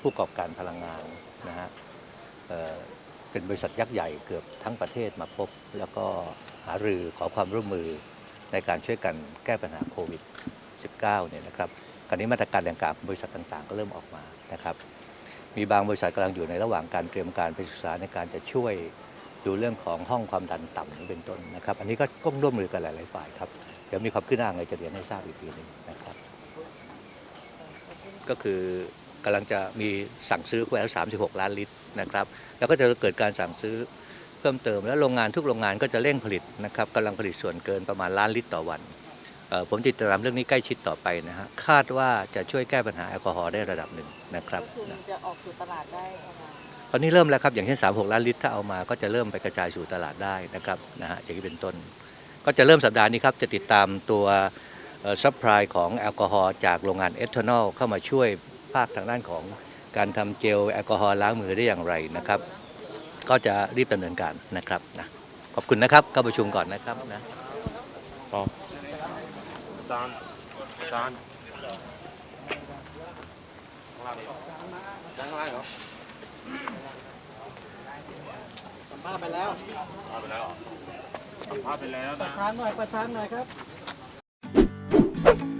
ผู้ประกอบการพลังงานนะฮะเเป็นบริษัทยักษ์ใหญ่เกือบทั้งประเทศมาพบ แล้วก็หารือขอความร่วมมือในการช่วยกันแก้ปัญหาโควิด -19 เนี่ยนะครับการนี้มาตรการดังกล่าวของบริษัทต่างๆ ก็เริ่มออกมานะครับ มีบางบริษัทกำลังอยู่ในระหว่างการเตรียมการไปศึกษาในการจะช่วยดูเรื่องของห้องความดันต่ำนี้เป็นต้นนะครับ อันนี้ก็ต้องร่วมมือกันหลายๆฝ่ายครับ เดี๋ยวมีความคืบหน้าไงจะเรียนให้ทราบอีกทีหนึงนะครับ ก็คือ กำลังจะมีสั่งซื้อแควละ36 ล้านลิตรนะครับ แล้วก็จะเกิดการสั่งซื้อเพิ่มเติม แล้วโรงงานทุกโรงงานก็จะเร่งผลิตนะครับกำลังผลิตส่วนเกินประมาณล้านลิตรต่อวันเอ่อผมติดตามเรื่องนี้ใกล้ชิดต่อไปนะฮะคาดว่าจะช่วยแก้ปัญหาแอลกอฮอล์ได้ระดับหนึ่งนะครับก็คือมันจะออกสู่ตลาดได้ประมาณตอนนี้เริ่มแล้วครับอย่างเช่น 36 ล้านลิตรถ้าเอามาก็จะเริ่มไปกระจายสู่ตลาดได้นะครับนะฮะอย่างนี้เป็นต้น ก็จะเริ่มสัปดาห์นี้ครับจะติดตามตัวซัพพลายของแอลกอฮอล์จากโรงงานเอทานอลเข้ามาช่วย ภาคทางด้านของการทำเจลแอลกอฮอล์ล้างมือได้อย่างไรนะครับ ก็จะรีบดำเนินการนะครับนะขอบคุณนะครับเข้าประชุมก่อนนะครับนะอาจารย์อาจารย์ข้างล่างข้างล่างเหรอสัมภาษณ์ไปแล้วพาไปแล้วเหรอสัมภาษณ์ไปแล้วประนะชานหน่อยประชานหน่อยครับก